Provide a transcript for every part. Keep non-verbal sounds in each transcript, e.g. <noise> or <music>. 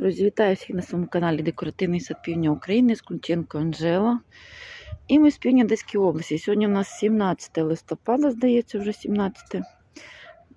Друзі, вітаю всіх на своєму каналі Декоративний сад Півдня України з Ключенко Анжела. І ми з Півдня Одеської області. Сьогодні у нас 17 листопада, здається, вже 17.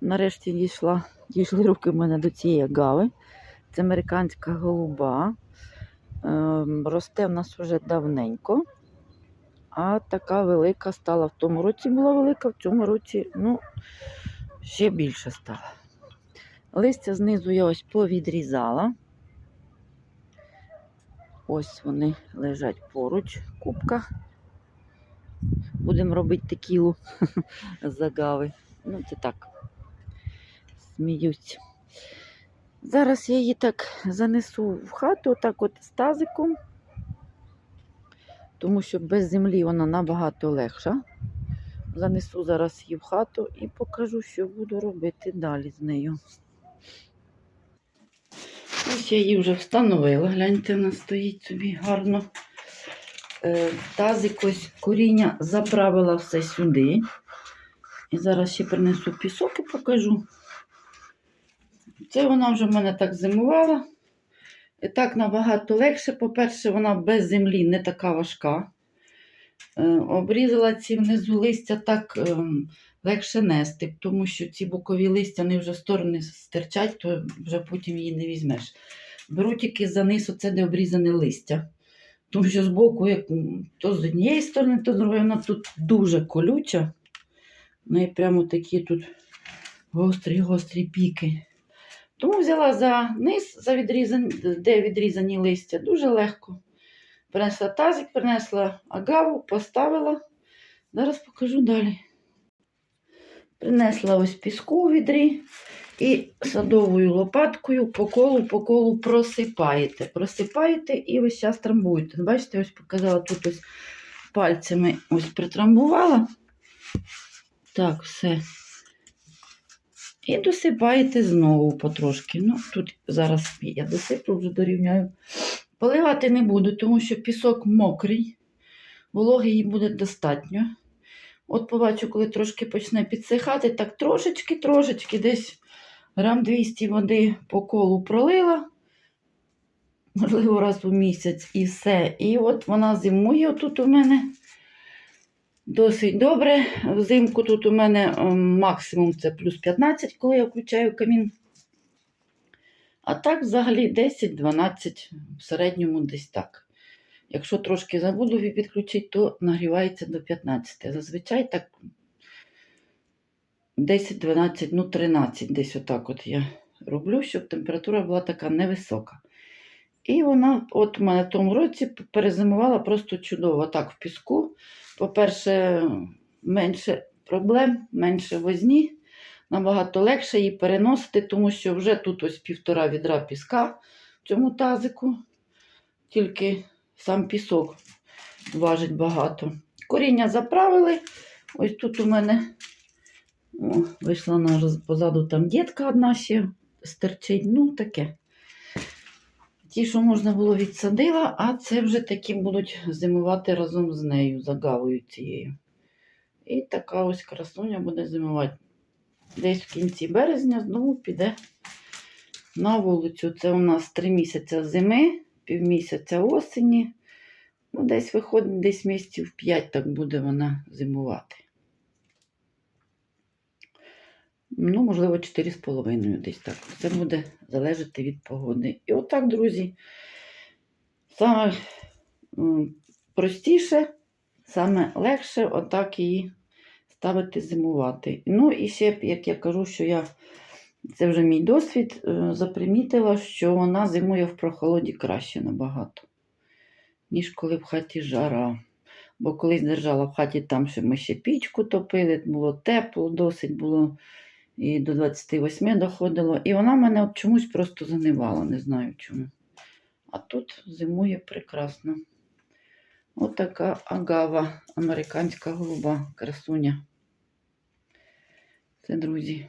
Нарешті дійшла, дійшли руки в мене до цієї агави. Це американська голуба. Ем, росте в нас вже давненько. А така велика стала в тому році була велика, в цьому році ну, ще більше стала. Листя знизу я ось повідрізала. Ось вони лежать поруч, кубка. Будемо робити текілу <laughs> загави. Ну, це так. Сміюсь. Зараз я її так занесу в хату, отак от з тазиком, тому що без землі вона набагато легша. Занесу зараз її в хату і покажу, що буду робити далі з нею. Ось я її вже встановила. Гляньте, вона стоїть собі гарно. Е, Тазик ось коріння заправила все сюди. І зараз ще принесу пісок і покажу. Це вона вже в мене так зимувала. І так набагато легше. По-перше, вона без землі не така важка. Е, Обрізала ці внизу листя так ем, легше нести, тому що ці бокові листя вони вже в сторони стирчать, то вже потім її не візьмеш. Беру тільки за низ оце де обрізане листя. Тому що збоку, як то з однієї сторони, то з другої, вона тут дуже колюча. В неї прямо такі тут гострі-гострі піки. Тому взяла за низ, за відрізані, де відрізані листя, дуже легко. Принесла тазик, принесла агаву, поставила. Зараз покажу далі. Принесла ось піску у відрі і садовою лопаткою по колу по колу просипаєте. Просипаєте і весь час трамбуєте. Бачите, ось показала тут ось пальцями ось притрамбувала. Так, все. І досипаєте знову потрошки. Ну, тут зараз я досиплю, вже дорівняю. Поливати не буду, тому що пісок мокрий, вологи їй буде достатньо. От побачу, коли трошки почне підсихати, так трошечки-трошечки, десь грам 200 води по колу пролила, можливо, раз у місяць і все. І от вона зимує тут у мене досить добре. Взимку тут у мене ем, максимум це плюс 15, коли я включаю камін. А так, взагалі, 10-12 в середньому десь так. Якщо трошки забуду підключити, то нагрівається до 15. Зазвичай так 10-12, ну 13, десь отак от я роблю, щоб температура була така невисока. І вона, от у мене в тому році перезимувала просто чудово. Так, в піску. По-перше, менше проблем, менше возні. Набагато легше її переносити, тому що вже тут ось півтора відра піска в цьому тазику. Тільки сам пісок важить багато. Коріння заправили. Ось тут у мене о, вийшла вже позаду там дітка одна ще стерчить. Ну, таке. Ті, що можна було відсадила, а це вже такі будуть зимувати разом з нею, загавою цією. І така ось красуня буде зимувати. Десь в кінці березня знову піде на вулицю. Це у нас три місяці зими, півмісяця осені. Ну, десь виходить, десь місяців 5 так буде вона зимувати. Ну, можливо, 4,5 десь так. Це буде залежати від погоди. І отак, друзі, саме простіше, саме легше отак її ставити зимувати. Ну, і ще, як я кажу, що я, це вже мій досвід, е, запримітила, що вона зимує в прохолоді краще набагато, ніж коли в хаті жара. Бо колись держала в хаті там, що ми ще пічку топили, було тепло, досить було і до 28 доходило. І вона мене от чомусь просто занивала, не знаю чому. А тут зимує прекрасно. От агава, американська голуба, красуня. Це, друзі.